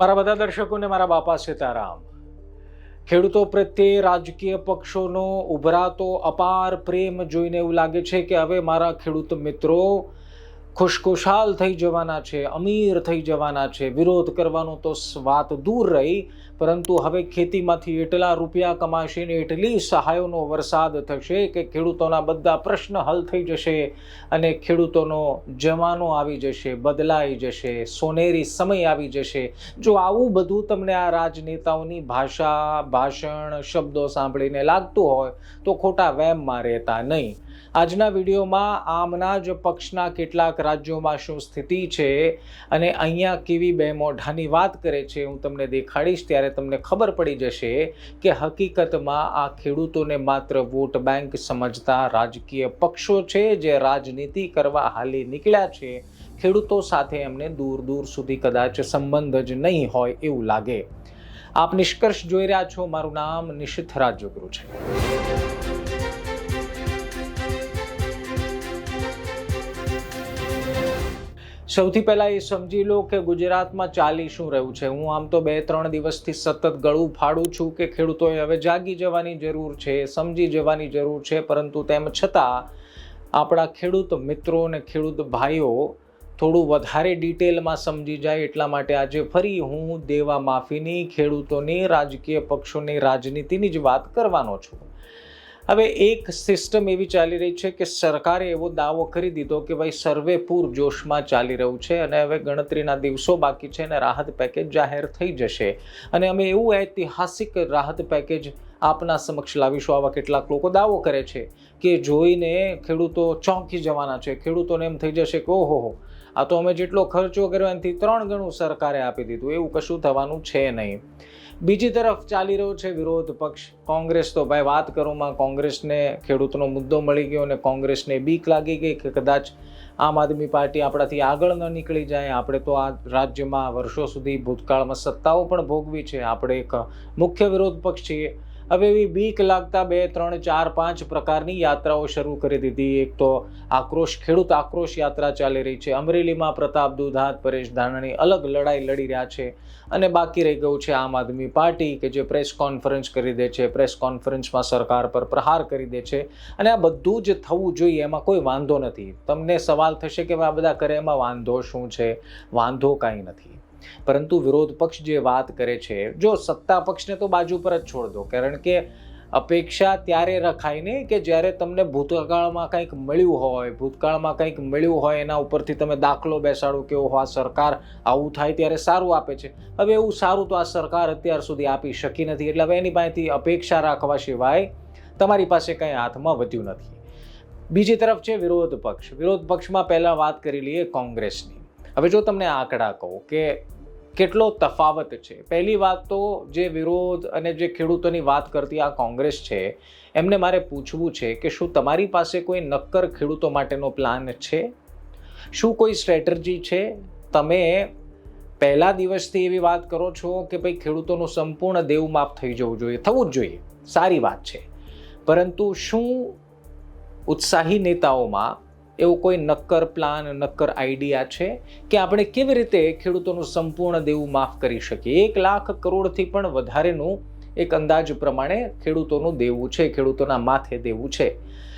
મારા બધા દર્શકોને મારા બાપા સીતારામ. ખેડૂતો પ્રત્યે રાજકીય પક્ષોનો ઉભરાતો અપાર પ્રેમ જોઈને એવું લાગે છે કે હવે મારા ખેડૂત મિત્રો ખુશખુશાલ થઈ જવાના છે, અમીર થઈ જવાના છે. વિરોધ કરવાનો તો વાત દૂર રહી, પરંતુ હવે ખેતીમાંથી એટલા રૂપિયા કમાશે ને એટલી સહાયોનો વરસાદ થશે કે ખેડૂતોના બધા પ્રશ્ન હલ થઈ જશે અને ખેડૂતોનો જમાનો આવી જશે, બદલાઈ જશે, સોનેરી સમય આવી જશે. જો આવું બધું તમને આ રાજનેતાઓની ભાષા, ભાષણ, શબ્દો સાંભળીને લાગતું હોય, તો ખોટા વહેમમાં રહેતા નહીં. આજના વિડીયોમાં આમના જ પક્ષના કેટલાક રાજ્યોમાં શું સ્થિતિ છે અને અહીંયા કેવી બે મોઢાની વાત કરે છે હું તમને દેખાડીશ ત્યારે તમને ખબર પડી જશે કે હકીકતમાં આ ખેડૂતોને માત્ર વોટ બેંક સમજતા રાજકીય પક્ષો છે જે રાજનીતિ કરવા હાલી નીકળ્યા છે. ખેડૂતો સાથે એમને દૂર દૂર સુધી કદાચ સંબંધ જ નહીં હોય એવું લાગે. આપ નિષ્કર્ષ જોઈ રહ્યા છો, મારું નામ નિશિથ રાજગુરુ છે. સૌથી પહેલાં એ સમજી લો કે ગુજરાતમાં ચાલી શું રહ્યું છે. હું આમ તો બે ત્રણ દિવસથી સતત ગળું ફાડું છું કે ખેડૂતોએ હવે જાગી જવાની જરૂર છે, સમજી જવાની જરૂર છે, પરંતુ તેમ છતાં આપણા ખેડૂત મિત્રો અને ખેડૂત ભાઈઓ થોડું વધારે ડિટેલમાં સમજી જાય એટલા માટે આજે ફરી હું દેવા માફીની, ખેડૂતોની, રાજકીય પક્ષોની, રાજનીતિની જ વાત કરવાનો છું. હવે એક સિસ્ટમ એવી ચાલી રહી છે કે સરકારે એવો દાવો કરી દીધો કે ભાઈ સર્વે પૂર જોશમાં ચાલી રહ્યું છે અને હવે ગણતરીના દિવસો બાકી છે અને રાહત પેકેજ જાહેર થઈ જશે. અને અમે એવું ઐતિહાસિક રાહત પેકેજ આપના સમક્ષ લાવીશું. આવા કેટલાક લોકો દાવો કરે છે કે જોઈને ખેડૂતો ચોંકી જવાના છે. ખેડૂતોને એમ થઈ જશે કે ઓહો આ તો અમે જેટલો ખર્ચો કર્યો એનાથી ત્રણ ગણું સરકારે આપી દીધું. એવું કશું થવાનું છે નહીં. બીજી તરફ ચાલી રહ્યો છે વિરોધ પક્ષ. કોંગ્રેસ તો ભાઈ વાત કરોમાં કોંગ્રેસને ખેડૂતનો મુદ્દો મળી ગયો અને કોંગ્રેસને બીક લાગી ગઈ કે કદાચ આમ આદમી પાર્ટી આપણાથી આગળ ન નીકળી જાય. આપણે તો આ રાજ્યમાં વર્ષો સુધી ભૂતકાળમાં સત્તાઓ પણ ભોગવી છે. આપણે એક મુખ્ય વિરોધ પક્ષ છીએ. હવે એવી બીક લાગતા બે, ત્રણ, ચાર, પાંચ પ્રકારની યાત્રાઓ શરૂ કરી દીધી. એક તો આક્રોશ, ખેડૂત આક્રોશ યાત્રા ચાલી રહી છે. અમરેલીમાં પ્રતાપ દુધાત પરેશ ધાનાણી અલગ લડાઈ લડી રહ્યા છે અને બાકી રહી ગયું છે આમ આદમી પાર્ટી કે જે પ્રેસ કોન્ફરન્સ કરી દે છે. પ્રેસ કોન્ફરન્સમાં સરકાર પર પ્રહાર કરી દે છે અને આ બધું જ થવું જોઈએ એમાં કોઈ વાંધો નથી. તમને સવાલ થશે કે આ બધા કરે, એમાં વાંધો શું છે? વાંધો કાંઈ નથી. પરંતુ વિરોધ પક્ષ જે વાત કરે છે, જો સત્તા પક્ષને તો બાજુ પર જ છોડ દો. કારણ કે અપેક્ષા ત્યારે રખાય નહીં કે જ્યારે તમને ભૂતકાળમાં કંઈક મળ્યું હોય, ભૂતકાળમાં કંઈક મળ્યું હોય, એના ઉપરથી તમે દાખલો બેસાડો કે ઓહો, આ સરકાર આવું થાય ત્યારે સારું આપે છે. હવે એવું સારું તો આ સરકાર અત્યાર સુધી આપી શકી નથી. એટલે હવે એની પાસેથી અપેક્ષા રાખવા સિવાય તમારી પાસે કંઈ હાથમાં વધ્યું નથી. બીજી તરફ છે વિરોધ પક્ષ. વિરોધ પક્ષમાં પહેલાં વાત કરી લઈએ કોંગ્રેસની. હવે જો તમને આંકડા કહું કે કેટલો તફાવત છે? પહેલી વાત તો જે વિરોધ અને જે ખેડૂતોની વાત કરતી આ કોંગ્રેસ છે, એમને મારે પૂછવું છે કે શું તમારી પાસે કોઈ નક્કર ખેડૂતો માટેનો પ્લાન છે? શું કોઈ સ્ટ્રેટર્જી છે? તમે પહેલા દિવસથી એવી વાત કરો છો કે ભાઈ ખેડૂતોનું સંપૂર્ણ દેવમાપ થઈ જવું જોઈએ. થવું જ જોઈએ. સારી વાત છે. પરંતુ શું ઉત્સાહી નેતાઓમાં એવો કોઈ નક્કર પ્લાન નક્કર આઈડિયા છે કે આપણે કેવી રીતે ખેડૂતોનું સંપૂર્ણ દેવું માફ કરી શકીએ? એક લાખ કરોડથી પણ વધારેનું એક અંદાજ પ્રમાણે ખેડૂતોનું દેવું છે, ખેડૂતોના માથે દેવું છે.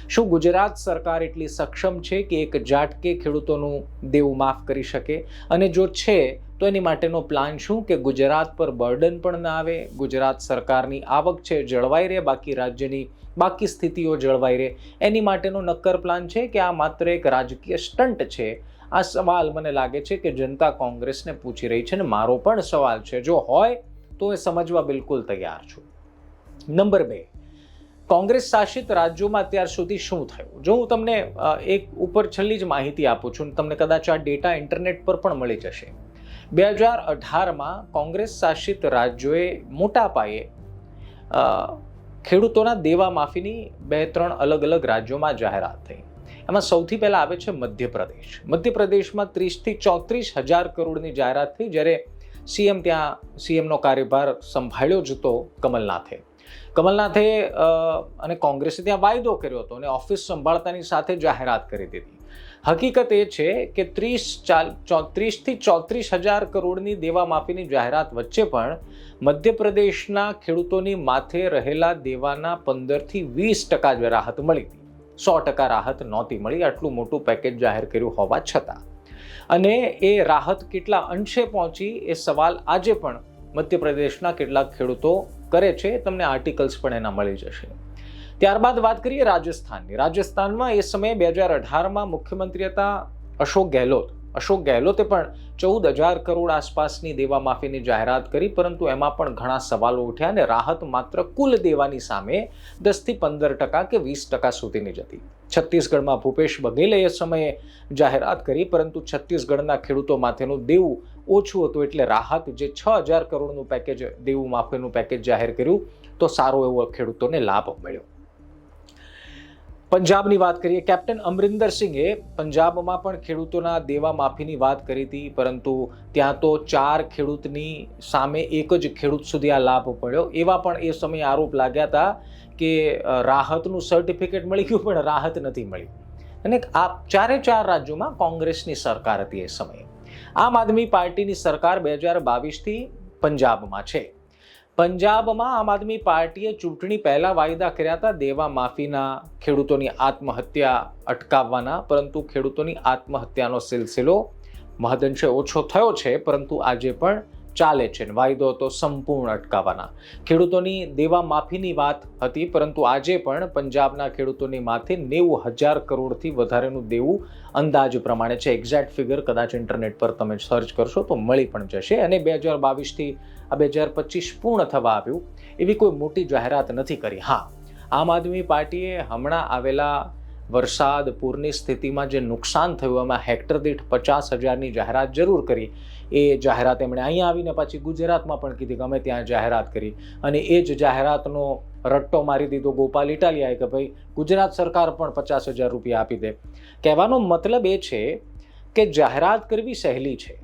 શું ગુજરાત સરકાર એટલી સક્ષમ છે કે એક ઝાટકે ખેડૂતોનું દેવું માફ કરી શકે? અને જો છે તો એની માટેનો પ્લાન શું? કે ગુજરાત પર બર્ડન પણ ના આવે, ગુજરાત સરકારની આવક છે જળવાઈ રહે, બાકી રાજ્યની બાકી સ્થિતિઓ જળવાઈ રહે. એની માટેનો નક્કર પ્લાન છે કે આ માત્ર એક રાજકીય સ્ટન્ટ છે. આ સવાલ મને લાગે છે કે જનતા કોંગ્રેસને પૂછી રહી છે ને મારો પણ સવાલ છે. જો હોય તો એ સમજવા બિલકુલ તૈયાર છું. નંબર બે, કોંગ્રેસ શાસિત રાજ્યોમાં અત્યાર સુધી શું થયું? જો હું તમને એક ઉપર છેલ્લી જ માહિતી આપું છું તમને કદાચ આ ડેટા ઇન્ટરનેટ પર પણ મળી જશે. બે હજાર અઢારમાં કોંગ્રેસ શાસિત રાજ્યોએ મોટા પાયે ખેડૂતોના દેવા માફીની બે ત્રણ અલગ અલગ રાજ્યોમાં જાહેરાત થઈ. એમાં સૌથી પહેલાં આવે છે મધ્યપ્રદેશ. મધ્યપ્રદેશમાં ત્રીસથી ચોત્રીસ હજાર કરોડની જાહેરાત થઈ, જ્યારે સીએમ ત્યાં, સીએમનો કાર્યભાર સંભાળ્યો જ હતો કમલનાથે. કમલનાથે અને કોંગ્રેસે ત્યાં વાયદો કર્યો હતો અને ઓફિસ સંભાળતાની સાથે જાહેરાત કરી દીધી. હકીકત એ છે કે ત્રીસ ચાલ ચોત્રીસથી ચોત્રીસ હજાર કરોડની દેવા માફીની જાહેરાત વચ્ચે પણ મધ્યપ્રદેશના ખેડૂતોની માથે રહેલા દેવાના પંદરથી વીસ ટકા જ રાહત મળી હતી. સો ટકા રાહત નહોતી મળી, આટલું મોટું પેકેજ જાહેર કર્યું હોવા છતાં. અને એ રાહત કેટલા અંશે પહોંચી એ સવાલ આજે પણ મધ્યપ્રદેશના કેટલાક ખેડૂતો કરે છે, તમને આર્ટિકલ્સ પણ એના મળી જશે. ત્યારબાદ વાત કરીએ રાજસ્થાનની. રાજસ્થાનમાં એ સમયે બે હજાર અઢારમાં મુખ્યમંત્રી હતા અશોક ગેહલોત. અશોક ગેહલોતે પણ ચૌદ હજાર કરોડ આસપાસની દેવા માફીની જાહેરાત કરી, પરંતુ એમાં પણ ઘણા સવાલો ઉઠ્યા અને રાહત માત્ર કુલ દેવાની સામે દસથી પંદર ટકા કે વીસ ટકા સુધીની જ હતી. છત્તીસગઢમાં ભૂપેશ બઘેલે એ સમયે જાહેરાત કરી, પરંતુ છત્તીસગઢના ખેડૂતો માથેનું દેવું ઓછું હતું એટલે રાહત જે છ હજાર કરોડનું પેકેજ દેવું માફીનું પેકેજ જાહેર કર્યું, તો સારો એવો ખેડૂતોને લાભ મળ્યો. પંજાબની વાત કરીએ, કેપ્ટન અમરિંદર સિંહે પંજાબમાં પણ ખેડૂતોના દેવા માફીની વાત કરી હતી, પરંતુ ત્યાં તો ચાર ખેડૂતની સામે એક જ ખેડૂત સુધી આ લાભ પડ્યો. એવા પણ એ સમયે આરોપ લાગ્યા હતા કે રાહતનું સર્ટિફિકેટ મળી ગયું, પણ રાહત નથી મળી. અને આ ચારે ચાર રાજ્યોમાં કોંગ્રેસની સરકાર હતી એ સમયે. આમ આદમી પાર્ટીની સરકાર બે હજાર બાવીસથી પંજાબમાં છે. પંજાબમાં આમ આદમી પાર્ટીએ ચૂંટણી પહેલાં વાયદા કર્યા હતા, દેવા માફીના ખેડૂતોની આત્મહત્યા અટકાવવાના, પરંતુ ખેડૂતોની આત્મહત્યાનો સિલસિલો મહદંશે ઓછો થયો છે, પરંતુ આજે પણ ચાલે છે વાયદો હતો સંપૂર્ણ અટકાવવાના. ખેડૂતોની દેવા માફીની વાત હતી, પરંતુ આજે પણ પંજાબના ખેડૂતોની માથે નેવું હજાર કરોડથી વધારેનું દેવું અંદાજ પ્રમાણે છે. એક્ઝેક્ટ ફિગર કદાચ ઇન્ટરનેટ પર તમે સર્ચ કરશો તો મળી પણ જશે. અને બે હજાર બાવીસથી આ બે હજાર પચીસ પૂર્ણ થવા આવ્યું. એવી કોઈ મોટી જાહેરાત નથી કરી. હા, આમ આદમી પાર્ટીએ હમણાં આવેલા વરસાદ, પૂરની સ્થિતિમાં જે નુકસાન થયું, એમાં હેક્ટર દીઠ પચાસ હજારની જાહેરાત જરૂર કરી. એ જાહેરાત એમણે અહીંયા આવીને પાછી ગુજરાતમાં પણ કીધી કે અમે ત્યાં જાહેરાત કરી. અને એ જ જાહેરાતનો રટ્ટો મારી દીધો ગોપાલ ઇટાલિયાએ કે ભાઈ, ગુજરાત સરકાર પણ પચાસ હજાર રૂપિયા આપી દે. કહેવાનો મતલબ એ છે કે જાહેરાત કરવી સહેલી છે.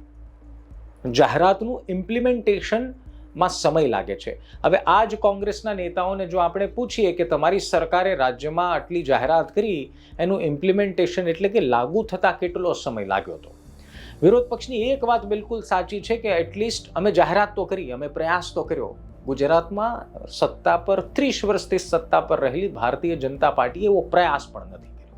જાહેરાતનું ઇમ્પ્લિમેન્ટેશન માં સમય લાગે છે. હવે આ જ કોંગ્રેસના નેતાઓને જો આપણે પૂછીએ કે તમારી સરકારે રાજ્યમાં આટલી જાહેરાત કરી, એનું ઇમ્પ્લિમેન્ટેશન એટલે કે લાગુ થતાં કેટલો સમય લાગ્યો હતો? વિરોધ પક્ષની એક વાત બિલકુલ સાચી છે કે એટલીસ્ટ અમે જાહેરાત તો કરી, અમે પ્રયાસ તો કર્યો. ગુજરાતમાં સત્તા પર, ત્રીસ વર્ષથી સત્તા પર રહેલી ભારતીય જનતા પાર્ટીએ એવો પ્રયાસ પણ નથી કર્યો.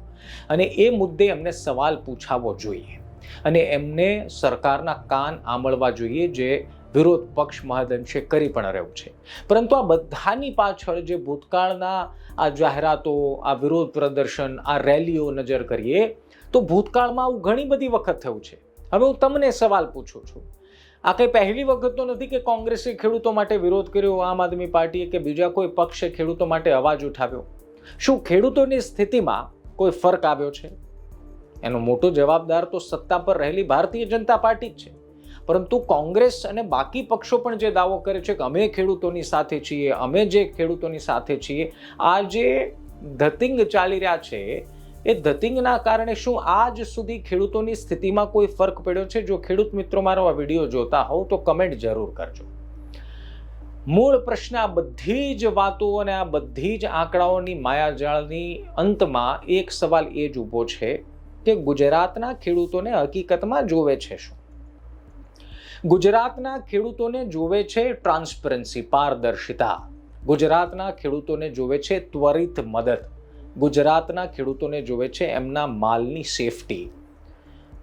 અને એ મુદ્દે એમને સવાલ પૂછાવવો જોઈએ. અને એમને સરકારના કાન આંબળવા જોઈએ જે વિરોધ પક્ષ મહદઅંશે કરી પણ રહ્યું છે. પરંતુ આ બધાની પાછળ જે ભૂતકાળના આ જાહેરાતો, આ વિરોધ પ્રદર્શન, આ રેલીઓ નજર કરીએ, તો ભૂતકાળમાં આવું ઘણી બધી વખત થયું છે. હવે હું તમને સવાલ પૂછું છું. આ કંઈ પહેલી વખત તો નથી કે કોંગ્રેસે ખેડૂતો માટે વિરોધ કર્યો, આમ આદમી પાર્ટીએ કે બીજા કોઈ પક્ષે ખેડૂતો માટે અવાજ ઉઠાવ્યો? શું ખેડૂતોની સ્થિતિમાં કોઈ ફરક આવ્યો છે? એનો મોટો જવાબદાર તો સત્તા પર રહેલી ભારતીય જનતા પાર્ટી જ છે. પરંતુ કોંગ્રેસ અને બાકી પક્ષો પણ જે દાવો કરે છે કે અમે ખેડૂતોની સાથે છીએ, અમે જે ખેડૂતોની સાથે છીએ, આ જે ધતિંગ ચાલી રહ્યા છે, એ ધતિંગના કારણે શું આજ સુધી ખેડૂતોની સ્થિતિમાં કોઈ ફરક પડ્યો છે? જો ખેડૂત મિત્રો મારો આ વીડિયો જોતા હોવ તો કમેન્ટ જરૂર કરજો. મૂળ પ્રશ્ન, આ બધી જ વાતો અને આ બધી જ આંકડાઓની માયાજાળની અંતમાં એક સવાલ એ જ ઊભો છે કે ગુજરાતના ખેડૂતોને હકીકતમાં જોવે છે શું? ગુજરાતના ખેડૂતોને જોવે છે ટ્રાન્સપરન્સી પારદર્શિતા. ગુજરાતના ખેડૂતોને જોવે છે ત્વરિત મદદ. ગુજરાતના ખેડૂતોને જોવે છે એમના માલની સેફટી.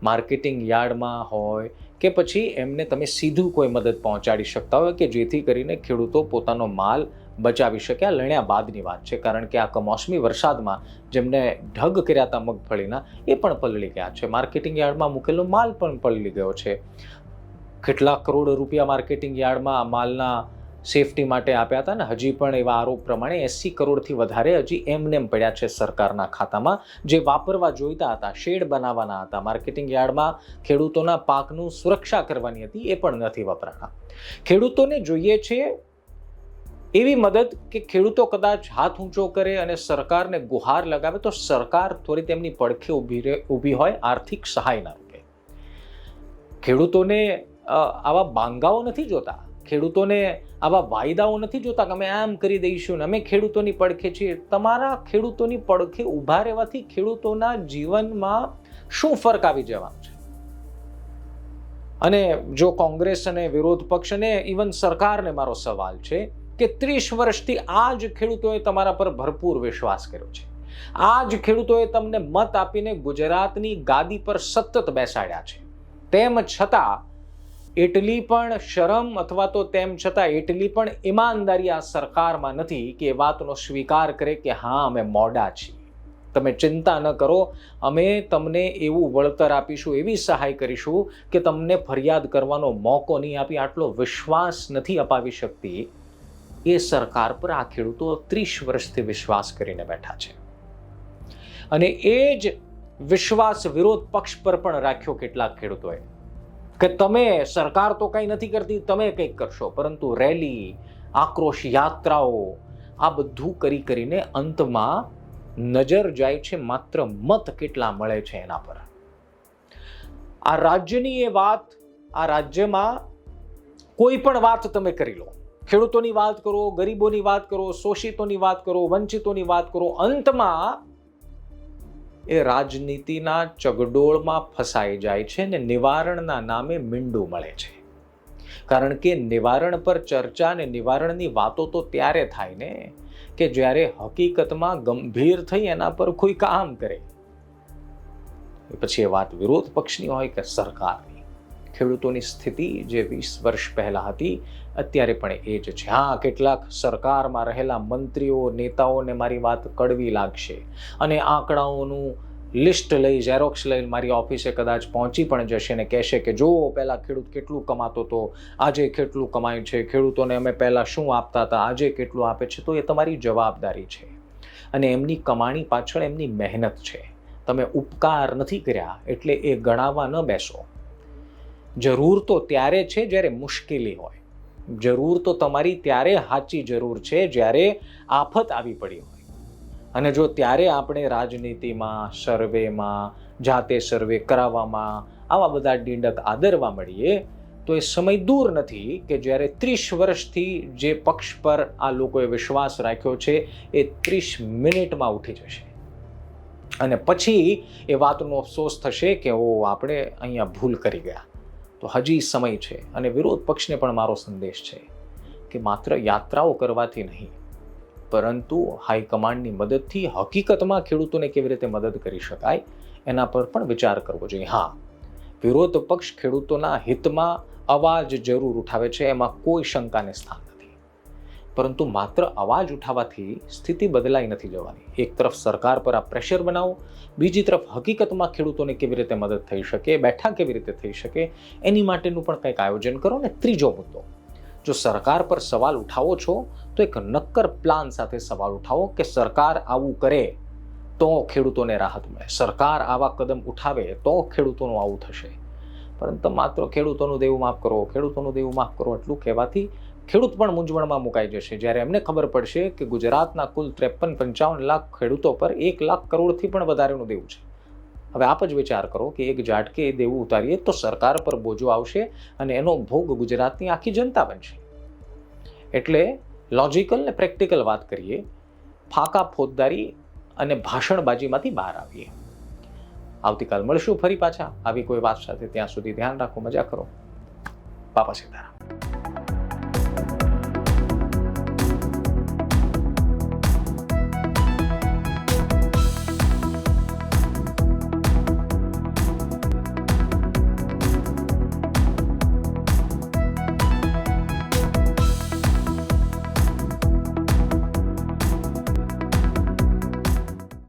માર્કેટિંગ યાર્ડમાં હોય કે પછી એમને તમે સીધું કોઈ મદદ પહોંચાડી શકતા હોય કે જેથી કરીને ખેડૂતો પોતાનો માલ બચાવી શકે. આ લણ્યા બાદની વાત છે, કારણ કે આ કમોસમી વરસાદમાં જેમને ઢગ કર્યા હતા મગફળીના, એ પણ પલળી ગયા છે. માર્કેટિંગ યાર્ડમાં મૂકેલો માલ પણ પલળી ગયો છે. કેટલાક કરોડ રૂપિયા માર્કેટિંગ યાર્ડમાં માલના સેફટી માટે આપ્યા હતા ને હજી પણ એવા આરોપ પ્રમાણે એસી કરોડથી વધારે હજી એમનેમ પડ્યા છે સરકારના ખાતામાં. જે વાપરવા જોઈતા હતા, શેડ બનાવવાના હતા, માર્કેટિંગ યાર્ડમાં ખેડૂતોના પાકનું સુરક્ષા કરવાની હતી, એ પણ નથી વપરાતા. ખેડૂતોને જોઈએ છે એવી મદદ કે ખેડૂતો કદાચ હાથ ઊંચો કરે અને સરકારને ગુહાર લગાવે, તો સરકાર થોડી તેમની પડખે ઊભી રહે, ઊભી હોય આર્થિક સહાયના રૂપે. ખેડૂતોને આવા બાંગાઓ નથી જોતા. ખેડૂતોને આવા વાયદાઓ નથી જોતા કે અમે આમ કરી દઈશું ને અમે ખેડૂતોની પડખે છીએ. તમારા ખેડૂતોની પડખે ઊભા રહેવાથી ખેડૂતોના જીવનમાં શું ફરક આવી જવાનો છે? અને જો કોંગ્રેસ અને વિરોધ પક્ષ અને ઇવન સરકારને મારો સવાલ છે કે ત્રીસ વર્ષથી આ જ ખેડૂતોએ તમારા પર ભરપૂર વિશ્વાસ કર્યો છે. આ જ ખેડૂતોએ તમને મત આપીને ગુજરાતની ગાદી પર સતત બેસાડ્યા છે. તેમ છતાં એટલી પણ શરમ અથવા તો તેમ છતાં એટલી પણ ઈમાનદારી આ સરકારમાં નથી કે એ વાતનો સ્વીકાર કરે કે હા, અમે મોડા છીએ. તમે ચિંતા ન કરો, અમે તમને એવું વળતર આપીશું, એવી સહાય કરીશું કે તમને ફરિયાદ કરવાનો મોકો નહીં આપી, આટલો વિશ્વાસ નથી અપાવી શકતી. એ સરકાર પર આ ખેડૂતો ત્રીસ વર્ષથી વિશ્વાસ કરીને બેઠા છે. અને એ જ વિશ્વાસ વિરોધ પક્ષ પર પણ રાખ્યો કેટલાક ખેડૂતોએ. કે તમે સરકાર તો કંઈ નથી કરતી, તમે કંઈક કરશો. પરંતુ રેલી, આક્રોશ યાત્રાઓ, આ બધું કરી કરીને અંતમાં નજર જાય છે, માત્ર મત કેટલા મળે છે એના પર. આ રાજ્યની એ વાત, આ રાજ્યમાં કોઈ પણ વાત તમે કરી લો. ખેડૂતોની વાત કરો, ગરીબોની વાત કરો, શોષિતોની વાત કરો, વંચિતોની વાત કરો, અંતમાં એ રાજનીતિના ચગડોળમાં ફસાઈ જાય છે ને નિવારણના નામે મીંડું મળે છે. કારણ કે નિવારણ પર ચર્ચા ને નિવારણની વાતો તો ત્યારે થાય ને કે જ્યારે હકીકતમાં ગંભીર થઈ એના પર કોઈ કામ કરે. પછી એ વાત વિરોધ પક્ષની હોય કે સરકારની ખેડૂતોની સ્થિતિ જે વીસ વર્ષ પહેલાં હતી, અત્યારે પણ એ જ છે. હા, કેટલાક સરકારમાં રહેલા મંત્રીઓ, નેતાઓને મારી વાત કડવી લાગશે અને આંકડાઓનું લિસ્ટ લઈ ઝેરોક્સ લઈને મારી ઓફિસે કદાચ પહોંચી પણ જશે ને કહેશે કે, જો પહેલાં ખેડૂત કેટલું કમાતો હતો આજે કેટલું કમાયું છે? ખેડૂતોને અમે પહેલાં શું આપતા હતા? આજે કેટલું આપે છે? તો એ તમારી જવાબદારી છે. અને એમની કમાણી પાછળ એમની મહેનત છે. તમે ઉપકાર નથી કર્યા એટલે એ ગણાવવા ન બેસો. જરૂર તો ત્યારે છે જ્યારે મુશ્કેલી હોય. જરૂર તો તમારી ત્યારે સાચી જરૂર છે જ્યારે આફત આવી પડી હોય. અને જો ત્યારે આપણે રાજનીતિમાં, સર્વેમાં, જાતે સર્વે કરાવવામાં, આવા બધા ડીંડક આદરવા મળીએ, તો એ સમય દૂર નથી કે જ્યારે ત્રીસ વર્ષથી જે પક્ષ પર આ લોકોએ વિશ્વાસ રાખ્યો છે એ ત્રીસ મિનિટમાં ઉઠી જશે. અને પછી એ વાતનો અફસોસ થશે કે ઓ આપણે અહીંયા ભૂલ કરી ગયા. તો હજી સમય છે અને વિરોધ પક્ષને પણ મારો સંદેશ છે કે માત્ર યાત્રાઓ કરવાથી નહીં, પરંતુ હાઈકમાન્ડની મદદથી હકીકતમાં ખેડૂતોને કેવી રીતે મદદ કરી શકાય એના પર પણ વિચાર કરવો જોઈએ. હા, વિરોધ પક્ષ ખેડૂતોના હિતમાં અવાજ જરૂર ઉઠાવે છે, એમાં કોઈ શંકાને સ્થાન પરંતુ માત્ર અવાજ ઉઠાવવાથી સ્થિતિ બદલાઈ નથી જવાની. એક તરફ સરકાર પર આ પ્રેશર બનાવો, બીજી તરફ હકીકતમાં ખેડૂતોને કેવી રીતે મદદ થઈ શકે, બેઠા કેવી રીતે થઈ શકે, એની માટેનું પણ કંઈક આયોજન કરો. ને ત્રીજો મુદ્દો, જો સરકાર પર સવાલ ઉઠાવો છો, તો એક નક્કર પ્લાન સાથે સવાલ ઉઠાવો કે સરકાર આવું કરે તો ખેડૂતોને રાહત મળે. સરકાર આવા કદમ ઉઠાવે તો ખેડૂતોનું આવું થશે. પરંતુ માત્ર ખેડૂતોનું દેવું માફ કરો, ખેડૂતોનું દેવું માફ કરો એટલું કહેવાથી ખેડૂત પણ મૂંઝવણમાં મુકાઈ જશે. જ્યારે એમને ખબર પડશે કે ગુજરાતના કુલ ત્રેપન પંચાવન લાખ ખેડૂતો પર એક લાખ કરોડથી પણ વધારેનું દેવું છે. હવે આપ જ વિચાર કરો કે એક ઝાટકે એ દેવું ઉતારીએ તો સરકાર પર બોજો આવશે અને એનો ભોગ ગુજરાતની આખી જનતા બનશે. એટલે લોજિકલ ને પ્રેક્ટિકલ વાત કરીએ, ફાકા ફોજદારી અને ભાષણબાજીમાંથી બહાર આવીએ. આવતીકાલ મળશું ફરી પાછા. આવી કોઈ વાત સાથે ત્યાં સુધી ધ્યાન રાખો, મજા કરો. બાપા સીતારામ.